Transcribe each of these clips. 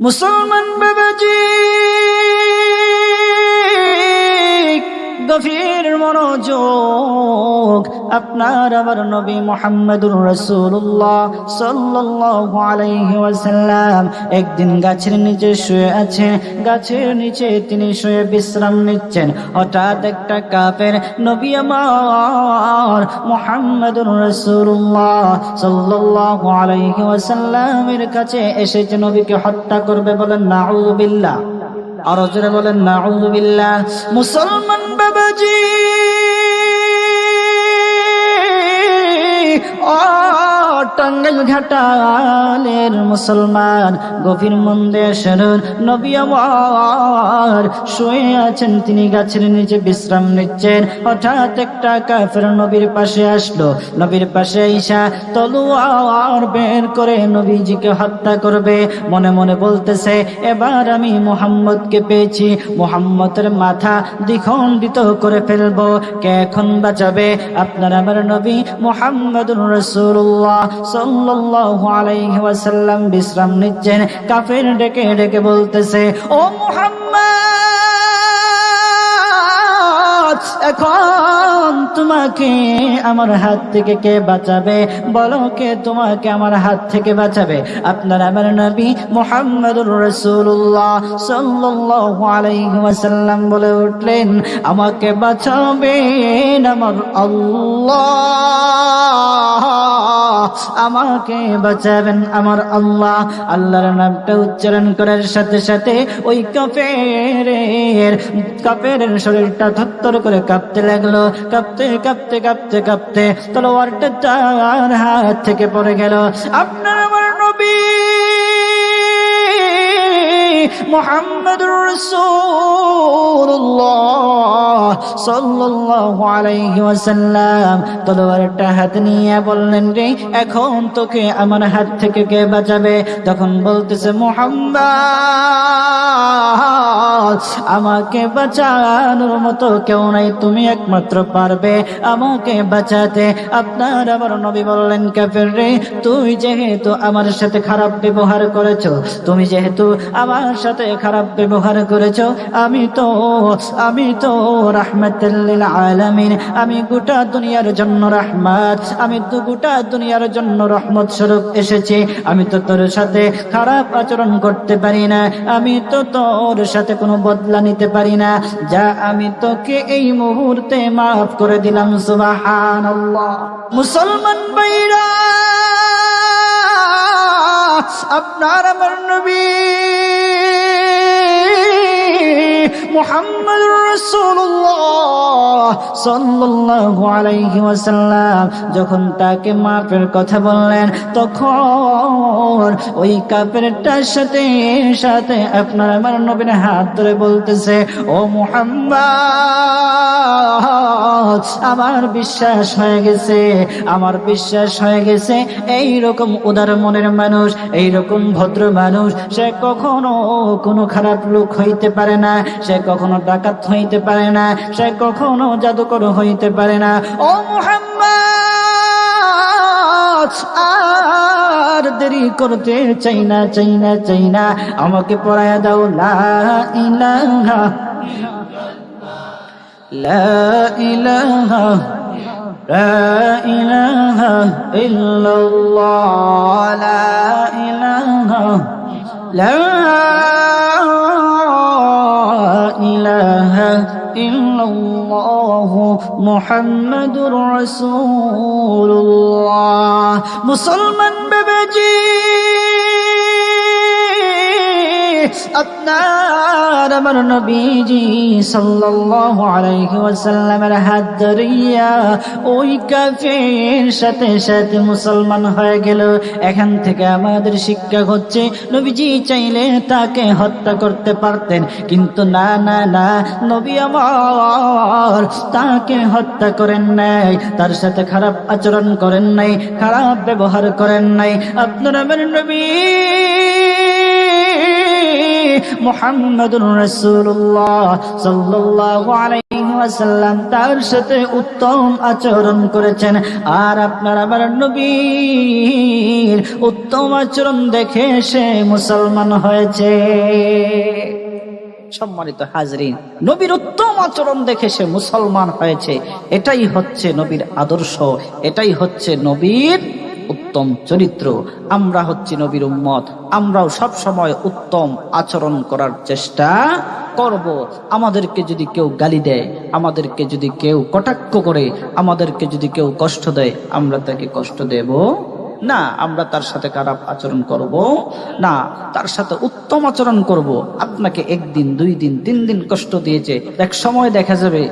মুসলমান বাবাজি। গভীর মনোযোগ, আপনার আবার নবী মোহাম্মদুর রসুল্লাহ ওয়াসাল্লাম। একদিন গাছের নিচে শুয়ে আছেন, গাছের নিচে তিনি শুয়ে বিশ্রাম নিচ্ছেন। হঠাৎ একটা কাফের নবী আমার মোহাম্মদুর রসুল্লাহ সাল্লাল্লাহু আলাইহি ওয়াসাল্লামের কাছে এসেছে, নবীকে হত্যা করবে বলেন নাউযুবিল্লাহ আরও জোরে বলেন নাউযুবিল্লাহ মুসলমান বাবাজি ও টাঙ্গাইল ঘাটালের মুসলমান। গভীর মন্দে শুনুন নবী আমার। শুয়ে আছেন তিনি গাছের নিচে, বিশ্রাম নিচ্ছেন। হঠাৎ একটা কাফের নবীর পাশে আসলো। নবীর পাশে ঈশা তলোয়ার বের করে নবীজিকে হত্যা করবে। মনে মনে বলতেছে, এবার আমি মোহাম্মদকে পেয়েছি। মোহাম্মদের মাথা দ্বিখণ্ডিত করে ফেলব। কে এখন বাঁচাবে? আপনার আমার নবী মোহাম্মদ রসুল্লাহ সাল্লাল্লাহু আলাইহি ওয়াসাল্লাম বিশ্রাম নিচ্ছেন। কাফের ডেকে ডেকে বলতেছে, ও মুহাম্মদ, এখন তোমাকে আমার হাত থেকে কে বাঁচাবে? বলো কে তোমাকে আমার হাত থেকে বাঁচাবে? আপনার আমার নবী মোহাম্মদুর রসুল্লাহ সাল্লাল্লাহু আলাইহি ওয়াসাল্লাম বলে উঠলেন, আমাকে বাঁচাবেন আমার আল্লাহ। আমাকে বাঁচাবেন আমার আল্লাহ। আল্লাহর নামটা উচ্চারণ করার সাথে সাথে ওই কাপের কাপের শরীরটা থত্তর করে কাঁপতে লাগল। কাঁপতে কাঁপতে কাঁপতে কাঁপতে তলোয়ারটা তার হাত থেকে পড়ে গেল। আপনার আমার মোহাম্মদ রসুল্লাহ সাল্লাল্লাহু আলাইহি ওয়াসাল্লাম। তলোয়ারটা হাত নিয়ে বললেন রে, এখন তোকে আমার হাত থেকে কে বাঁচাবে? তখন বলতেছে, মোহাম্মদ আমাকে বাঁচানোর মতো কেউ নাই, তুমি একমাত্র পারবে আমাকে বাঁচাতে। আপনার আবার নবী বললেন, কাফের রে, তুই যেহেতু আমার সাথে খারাপ ব্যবহার করেছ, তুমি যেহেতু আমার সাথে খারাপ ব্যবহার করেছ, আমি তো আমি তো রাহমাতুল্লিল আলামিন, আমি গোটা দুনিয়ার জন্য রাহমাত, আমি তো গোটা দুনিয়ার জন্য রহমত স্বরূপ এসেছি, আমি তো তোর সাথে খারাপ আচরণ করতে পারি না, আমি তো তোর সাথে কোনো বদলা নিতে পারি না। যা আমি তোকে এই মুহূর্তে মাফ করে দিলাম সুবাহান মুসলমান ভাইরা, আপনার আমার নবী যখন তাকে মাপের কথা বললেন, তখন ওই কাপেরটার সাথে সাথে আপনার আমার নবীর হাত ধরে বলতেছে, ও মোহাম্মদ, আমার বিশ্বাস হয়ে গেছে, আমার বিশ্বাস হয়ে গেছে এই রকম উদার মনের মানুষ এই রকম ভদ্র মানুষ, সে কখনো কোনো খারাপ লোক হইতে পারে না, সে কখনো ডাকাত হইতে পারে না সে কখনো জাদুকর হইতে পারে না ও মুহাম্মদ আর দেরি করতে চাই না চাই না চাই না আমাকে পড়ায় দাও লা ইলাহা লা ইলাহা لا إله إلا الله لا إله لا إلا الله محمد رسول الله. مسلمان ببجي আপনার আমার নবীজি সাল্লাল্লাহু আলাইহি ওয়াসাল্লামের হাত ধরিয়া ওই কাফের সাথে সাথে মুসলমান হয়ে গেল। এখান থেকে আমাদের শিক্ষা হচ্ছে, নবীজি চাইলে তাকে হত্যা করতে পারতেন, কিন্তু না না না, নবী আমার তাকে হত্যা করেন নাই, তার সাথে খারাপ আচরণ করেন নাই, খারাপ ব্যবহার করেন নাই। আপনার আমার নবী মোহাম্মদুর রাসূলুল্লাহ সাল্লাল্লাহু আলাইহি ওয়াসাল্লাম তার সাথে উত্তম আচরণ করেছেন। আর আপনার আবার নবীর উত্তম আচরণ দেখে সে মুসলমান হয়েছে। সম্মানিত হাজরিন, নবীর উত্তম আচরণ দেখে সে মুসলমান হয়েছে। এটাই হচ্ছে নবীর আদর্শ, এটাই হচ্ছে নবীর উত্তম চরিত্র। আমরা হচ্ছি নবীর উম্মত। আমরাও সব সময় উত্তম আচরণ করার চেষ্টা করব। আমাদেরকে যদি কেউ গালি দেয়, আমাদেরকে যদি কেউ কটাক্ষ করে, আমাদেরকে যদি কেউ কষ্ট দেয়, আমরা তাকে কষ্ট দেব না। আমরা তার সাথে খারাপ আচরণ করব না। তার সাথে উত্তম আচরণ করব। আপনাকে একদিন, দুই দিন, তিন দিন কষ্ট দিয়েছে। এক সময় দেখা যাবে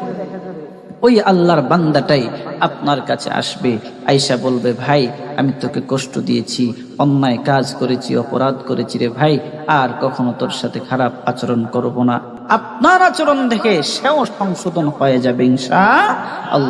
ওই আল্লাহর বান্দাটাই আপনার কাছে আসবে। আইসা বলবে, ভাই, আমি তোকে কষ্ট দিয়েছি, অন্যায় কাজ করেছি, অপরাধ করেছি রে ভাই, আর কখনো তোর সাথে খারাপ আচরণ করব না। আপনার আচরণ দেখে সেও সংশোধন হয়ে যাবে, ইনশা আল্লাহ।